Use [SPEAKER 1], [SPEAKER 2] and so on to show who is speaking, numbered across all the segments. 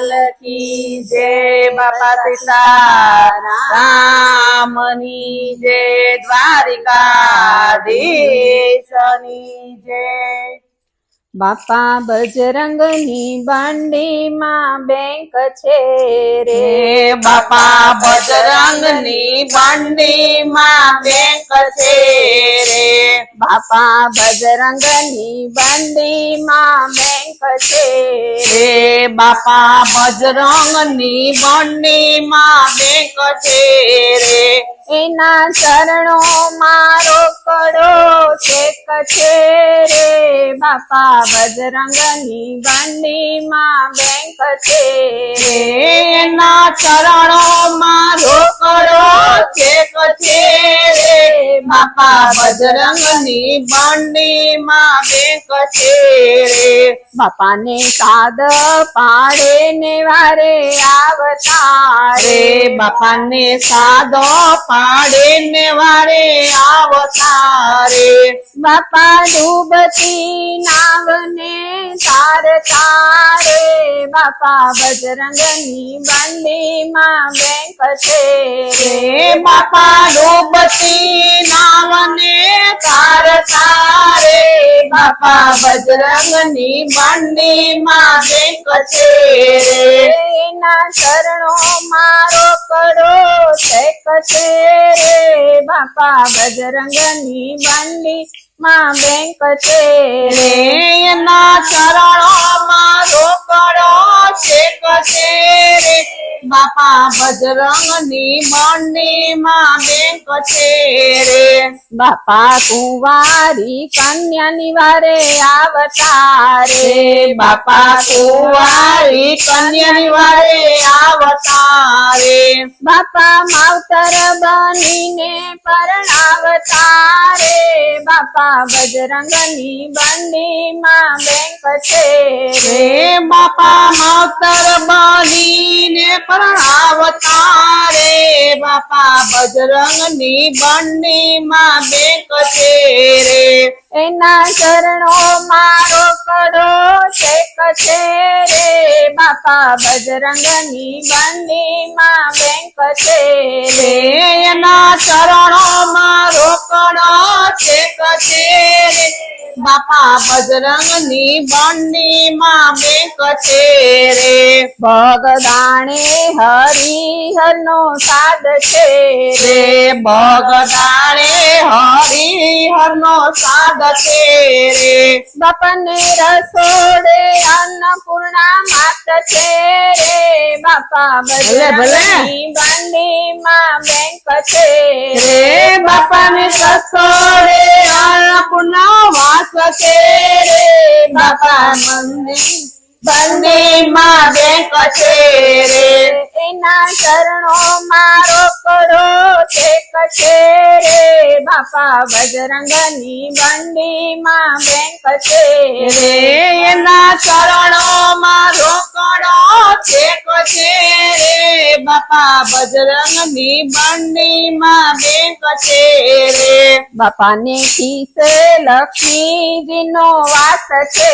[SPEAKER 1] લાલ કી જય બાપા સીતારામની જય, દ્વારિકાધીશની જય.
[SPEAKER 2] બાપા બજરંગની બાંડીમાં બેંક છે રે
[SPEAKER 1] રે. બાપા બજરંગની બંડીમાં બેંક છે રે.
[SPEAKER 2] બાપા બજરંગની બાંડીમાં બેંક છે. રે
[SPEAKER 1] બાપા બજરંગની બંડીમાં બેંક છે રે.
[SPEAKER 2] એના ચરણોમાં રોકડો છેક છે રે. બાપા બની બાંડીમાં બેંક છે રે.
[SPEAKER 1] એના ચરણોમાં રોકડો ચેક છે રે બાપા બજરંગની બંડીમાં બેંક છે રે
[SPEAKER 2] બાપાને સાદ પાડે ને વારે આવતા
[SPEAKER 1] રે બાપાને સાદો પાડે ને વારે આવતારે.
[SPEAKER 2] બાપા ડૂબતી નાવને તાર તારે બાપા બજરંગની બંડીમાં બેંક છે
[SPEAKER 1] રે બાપા ડૂબતી નામને તાર. તારે બાપા બજરંગની બંડીમાં બેંક કચે રે
[SPEAKER 2] એના ચરણોમાં મારો કરો છે રે. બાપા બજરંગની બંડી માં બેંક છે
[SPEAKER 1] રે. એના ચરણોમાં મારો કરો છે રે. બાપા બજરંગની બંડીમાં બેંક છે રે.
[SPEAKER 2] બાપા કુંવારી કન્યા નિવારે આવતા રે
[SPEAKER 1] રે બાપા કુંવારી કન્યાની વારે આવતારે.
[SPEAKER 2] બાપા માવતર બનીને પરણાવતા રે બાપા બજરંગની બંડીમાં બેંક છે રે.
[SPEAKER 1] બાપા માવતર બનીને પરણાવતા રે બાપા બજરંગની બંડીમાં બેંક છે રે.
[SPEAKER 2] એના ચરણોમાં રોકડો શેક છે રે. બાપા બજરંગની બંડીમાં બેંક છે
[SPEAKER 1] રે. એના ચરણોમાં મારો છેક છે રે. બાપા બજરંગની બંડીમાં બેંક છે રે
[SPEAKER 2] ભગદાણે હરિહરનો સાદ છે રે
[SPEAKER 1] ભગદાણે બગદાણે હરિહરનો સાદ છે રે
[SPEAKER 2] બાપાને રસોડે અન્નપૂર્ણા માત છે રે બાપા
[SPEAKER 1] ભલે, ભલે.
[SPEAKER 2] બજરંગની બંડીમાં બેંક છે
[SPEAKER 1] રે બાપાને સસોડે અન્નપૂર્ણા વાસ કે રે. બાપા મંદિર બંદીમાં બેંક છે રે.
[SPEAKER 2] એના ચરણો મારો કરો છે રે. બાપા બજરંગની બંડીમાં બેંક છે
[SPEAKER 1] રે એના ચરણોમાં રે ની બંડી માં બેંક છે રે.
[SPEAKER 2] બાપાને ખીસે લક્ષ્મીજીનો વાસ છે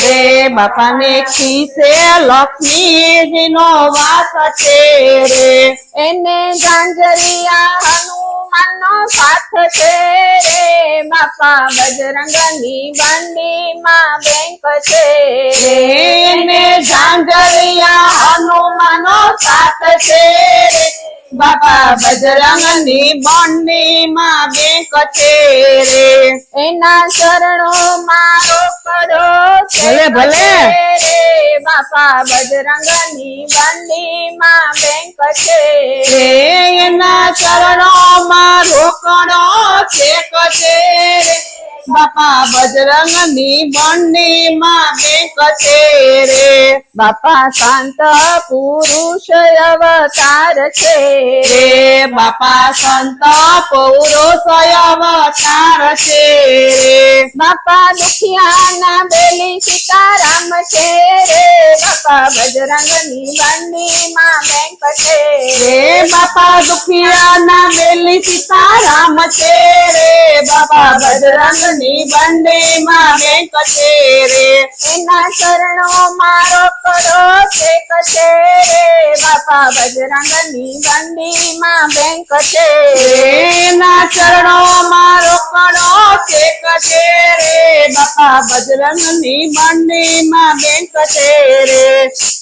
[SPEAKER 1] રે. બાપાને ખીસે લક્ષ્મીજીનો વાસ છે રે.
[SPEAKER 2] એને ગાંજરિયા હનુમાન નો સાથ છે રે. બાપા બજરંગની બંડીમાં બેંક છે
[SPEAKER 1] રે. એને ઝાંઝરિયા હનુમાનો સાથ છે બાપા બજરંગની બંડીમાં બેંક છે રે
[SPEAKER 2] એના ચરણોમાં રોકડો
[SPEAKER 1] ભલે, ભલે.
[SPEAKER 2] રે બાપા બજરંગની બંડીમાં બેંક છે
[SPEAKER 1] રે એના ચરણોમાં રોકડો છેક છે રે બાપા બજરંગની બંડીમાં બેંક છે રે.
[SPEAKER 2] બાપા શાંત પુરુષ અવતાર છે
[SPEAKER 1] રે. બાપા સંત પૌરુષ અવતાર છે રે.
[SPEAKER 2] બાપા દુખિયાના બેલી સીતારામ છે રે. બાપા બજરંગની બંડીમાં બેંક છે
[SPEAKER 1] રે. બાપા દુખિયાના બેલી સીતારામ છે રે. બાપા બજરંગ બજરંગની બંડીમાં બેંક છે રે.
[SPEAKER 2] એના ચરણોમાં રોકડો છે કશે રે. બાપા બજરંગની બંડીમાં બેંક છે
[SPEAKER 1] એના ચરણોમાં રોકડો છે કશે રે. બાપા બજરંગની બંડીમાં બેંક છે રે.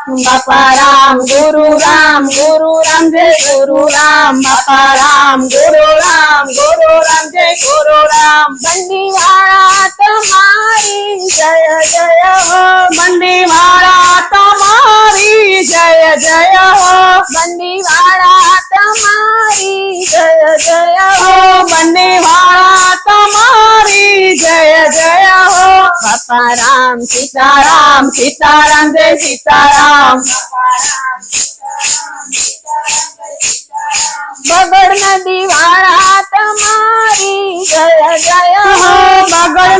[SPEAKER 1] બાપા રામ ગુરુ રામ ગુરુ રામ જય ગુરુ રામ બાપા રામ ગુરુ રામ ગુરુ રામ જય ગુરુ રામ
[SPEAKER 2] બંદીવાળા તમારી જય જય હો
[SPEAKER 1] મંડી વાળા તમારી જય જય હો
[SPEAKER 2] બંદીવાળા તમારી જય જય
[SPEAKER 1] હો મંડી વાળા તમારી જય જય હો
[SPEAKER 2] બાપા રામ
[SPEAKER 1] સીતારામ સીતારામ જય સીતારામ.
[SPEAKER 2] બગડ નદી વાળા તમારી જય જય
[SPEAKER 1] હો બગડ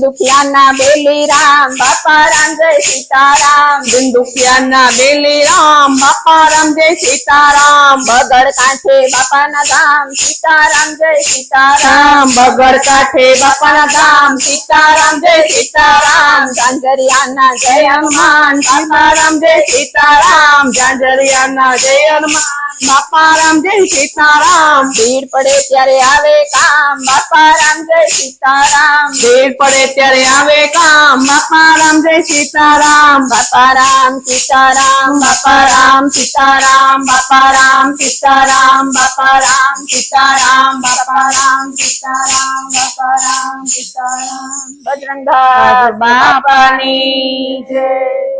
[SPEAKER 2] દુખિયાના બેલી રામ બાપા રામ જય સીતારામ
[SPEAKER 1] દિન દુખિયાના બેલી બાપા રામ સીતારામ
[SPEAKER 2] બગડ કાંઠે બાપાના ધામ સીતારામ જય સીતારામ
[SPEAKER 1] રામ બગડ કાંઠે બાપાના ધામ સીતારામ જય સીતારામ
[SPEAKER 2] ઝાંઝરિયાના
[SPEAKER 1] જય હનુમાન સીતારામ જય સીતારામ ઝાંઝરિયાના જય હનુમાન બાપા રામ જય સીતારામ.
[SPEAKER 2] ભીડ પડે ત્યારે આવે કામ. બાપા રામ જય સીતારામ.
[SPEAKER 1] ભીડ પડે ત્યારે આવે કામ. બાપા રામ જય સીતારામ.
[SPEAKER 2] બાપા રામ સીતારામ.
[SPEAKER 1] બાપા રામ સીતારામ. બાપા રામ સીતારામ. બાપા રામ સીતારામ. બાપા રામ સીતારામ. બાપા રામ સીતારામ.
[SPEAKER 2] બજરંગ
[SPEAKER 1] બાપાની જય.